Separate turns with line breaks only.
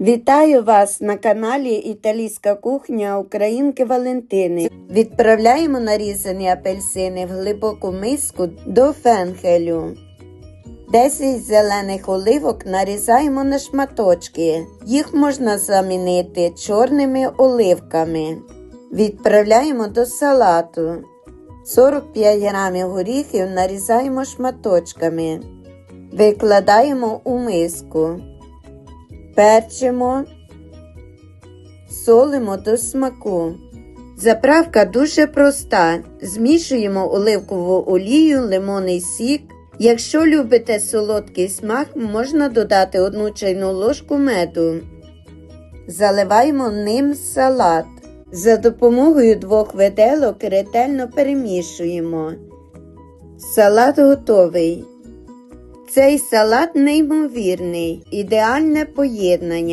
Вітаю вас на каналі Італійська кухня Українки Валентини. Відправляємо нарізані апельсини в глибоку миску до фенхелю. 10 зелених оливок нарізаємо на шматочки. Їх можна замінити чорними оливками. Відправляємо до салату. 45 грамів горіхів нарізаємо шматочками. Викладаємо у миску. Перчимо, солимо до смаку. Заправка дуже проста. Змішуємо оливкову олію, лимонний сік. Якщо любите солодкий смак, можна додати одну чайну ложку меду. Заливаємо ним салат. За допомогою двох виделок ретельно перемішуємо. Салат готовий. Цей салат неймовірний, ідеальне поєднання.